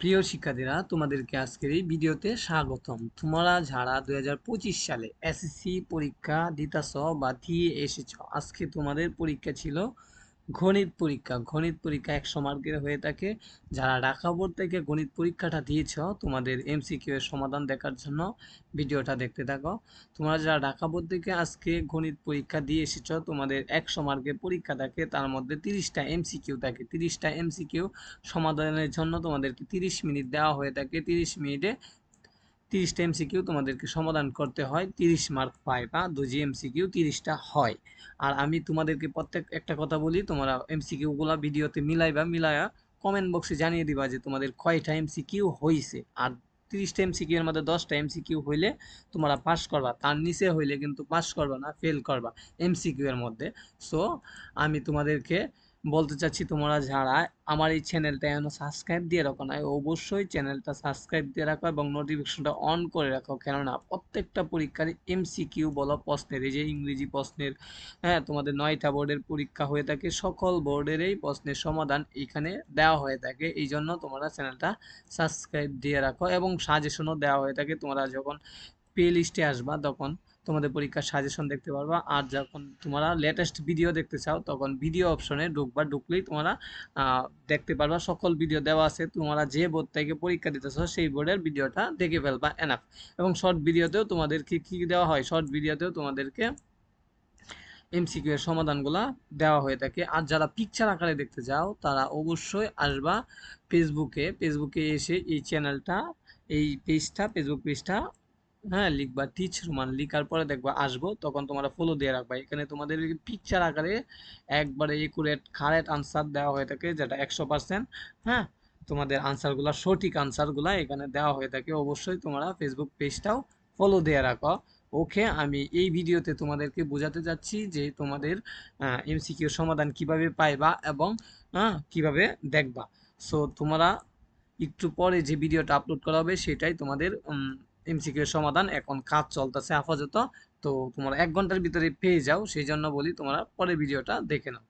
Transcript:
প্রিয় শিক্ষার্থীরা, তোমাদেরকে আজকের এই ভিডিওতে স্বাগতম। তোমরা যারা দুই হাজার পঁচিশ সালে এসএসসি পরীক্ষা দিতাস বা দিয়ে এসেছ, আজকে তোমাদের পরীক্ষা ছিল গণিত পরীক্ষা। গণিত পরীক্ষা একশো মার্কের হয়ে থাকে। যারা ঢাকা বোর্ড থেকে গণিত পরীক্ষাটা দিয়েছ, তোমাদের এমসিকিউ এর সমাধান দেখার জন্য ভিডিওটা দেখতে থাকো। তোমরা যারা ঢাকা বোর্ড থেকে আজকে গণিত পরীক্ষা দিয়ে এসেছ, তোমাদের একশো মার্কের পরীক্ষা থাকে, তার মধ্যে তিরিশটা এমসিকিউ থাকে। তিরিশটা এমসিকিউ সমাধানের জন্য তোমাদেরকে তিরিশ মিনিট দেওয়া হয়ে থাকে। তিরিশ মিনিটে তিরিশটা এমসিকিউ তোমাদেরকে সমাধান করতে হয়, তিরিশ মার্ক পায় বা দুজি এমসিকিউ তিরিশটা হয়। আর আমি তোমাদেরকে প্রত্যেক একটা কথা বলি, তোমরা এমসিকিউগুলো ভিডিওতে মিলাইবা মিলাইয়া কমেন্ট বক্সে জানিয়ে দিবা যে তোমাদের কয়টা এমসিকিউ হয়েছে আর তিরিশটা এমসিকিউ এর মধ্যে দশটা এমসিকিউ হইলে তোমরা পাস করবা, তার নিচে হইলে কিন্তু পাস করবা না ফেল করবা এমসিকিউ এর মধ্যে। সো আমি তোমাদেরকে বলতে চাচ্ছি তোমরা যারা, আমার এই চ্যানেলটা এখনও সাবস্ক্রাইব দিয়ে রাখো না অবশ্যই চ্যানেলটা সাবস্ক্রাইব দিয়ে রাখো এবং নোটিফিকেশনটা অন করে রাখো। কেননা প্রত্যেকটা পরীক্ষার এমসিকিউ বলো প্রশ্নের, এই যে ইংরেজি প্রশ্নের হ্যাঁ তোমাদের নয়টা বোর্ডের পরীক্ষা হয়ে থাকে, সকল বোর্ডেরই প্রশ্নের সমাধান এখানে দেওয়া হয়ে থাকে। এই জন্য তোমরা চ্যানেলটা সাবস্ক্রাইব দিয়ে রাখো এবং সাজেশনও দেওয়া হয়ে থাকে। তোমরা যখন প্লে লিস্টে আসবা, তখন তোমাদের পরীক্ষার সাজেশন দেখতে পারবা। আর যখন তোমরা লেটেস্ট ভিডিও দেখতে চাও, তখন ভিডিও অপশনে ঢুকবা, ঢুকলেই তোমরা দেখতে পারবা সকল ভিডিও দেওয়া আছে। তোমরা যে বোর্ড থেকে পরীক্ষা দিতেছো সেই বোর্ডের ভিডিওটা দেখে ফেলবা এনাফ এবং শর্ট ভিডিওতেও তোমাদেরকে কি দেওয়া হয়? শর্ট ভিডিওতেও তোমাদেরকে এমসিকিউ এর সমাধানগুলা দেওয়া হয়ে থাকে। আর যারা পিকচার আকারে দেখতে চাও, তারা অবশ্যই আসবা ফেসবুকে ফেসবুকে এসে এই চ্যানেলটা এই পেজটা ফেসবুক পেজটা হ্যাঁ লিখবা টিচ রোমান লিখার পরে দেখবা আসব, তখন তোমরা ফলো দিয়ে রাখবা। এখানে তোমাদের পিকচার আকারে একবারে একুরেট কারেক্ট আনসার দেওয়া হয়ে থাকে যেটা একশো পার্সেন্ট হ্যাঁ? তোমাদের আনসারগুলো সঠিক আনসারগুলো এখানে দেওয়া হয়ে থাকে। অবশ্যই তোমরা ফেসবুক পেজটাও ফলো দিয়ে রাখো। ওকে আমি এই ভিডিওতে তোমাদেরকে বোঝাতে যাচ্ছি যে তোমাদের এমসিকিউ সমাধান কীভাবে পাইবা এবং হ্যাঁ কীভাবে দেখবা। সো তোমরা একটু পরে যে ভিডিওটা আপলোড করা হবে সেটাই তোমাদের এমসিকিউ সমাধান, এখন কাজ চলতেছে আপাতত তো তোমরা এক ঘণ্টার ভিতরে পেয়ে যাও, সেই জন্য বলি তোমরা পরে ভিডিওটা দেখে নাও।